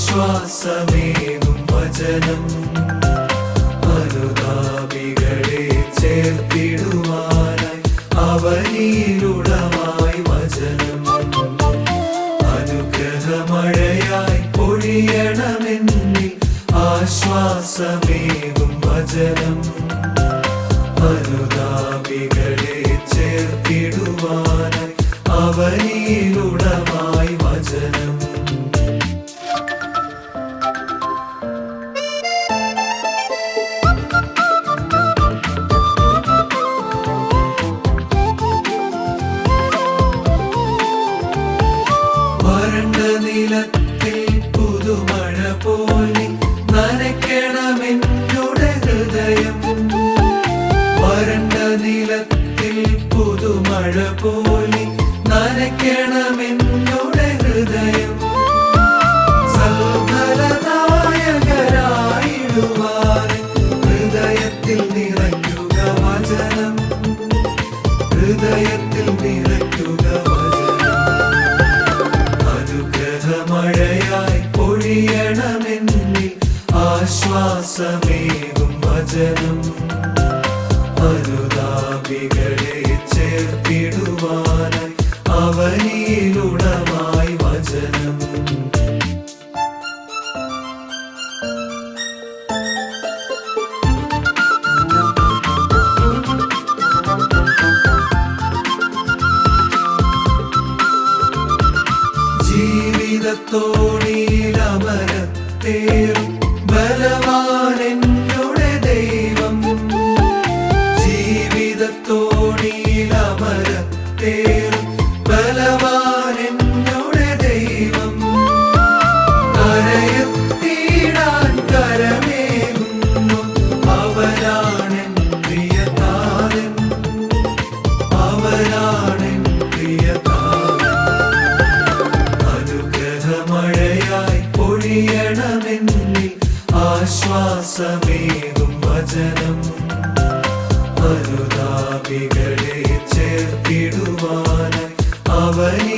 ആശ്വാസമേകും വചനം. അനുതാപികളെ ചേർത്തിടുവാനായി അവനിലുടമായി വചനം. അനുഗ്രഹമഴയായി പൊഴിയണമെന്നിൽ ആശ്വാസമേകും വചനം. അനുതാപികളെ ചേർത്തിടുവാനായി അവനിലുടമായി വരണ്ട നിലത്തിൽ പുതുമഴ പോലെ നനയ്ക്കണമെന്നുടെ ഹൃദയം. വരണ്ട നിലത്തിൽ പുതുമഴ പോലെ നനയ്ക്കണമെന്നുടെ ഹൃദയം. സൽഫലദായകരായിടുവാൻ ഹൃദയത്തിൽ നിറയ്ക്കുക വചനം. ഹൃദയത്തിൽ നിറയ്ക്കുക അനുഗ്രഹമഴയായി പൊഴിയണമെന്നിൽ ആശ്വാസമേകും വചനം. അനുതാപികളെ ചേർത്തിടുവാനായി അവനിലുടമായി ബലവാനെന്നുടെ ദൈവം. ജീവിതത്തോണിയിലമരത്തേറും ആശ്വാസമേകും വചനം അനുതാപികളെ അവനിലുടമായി വചനം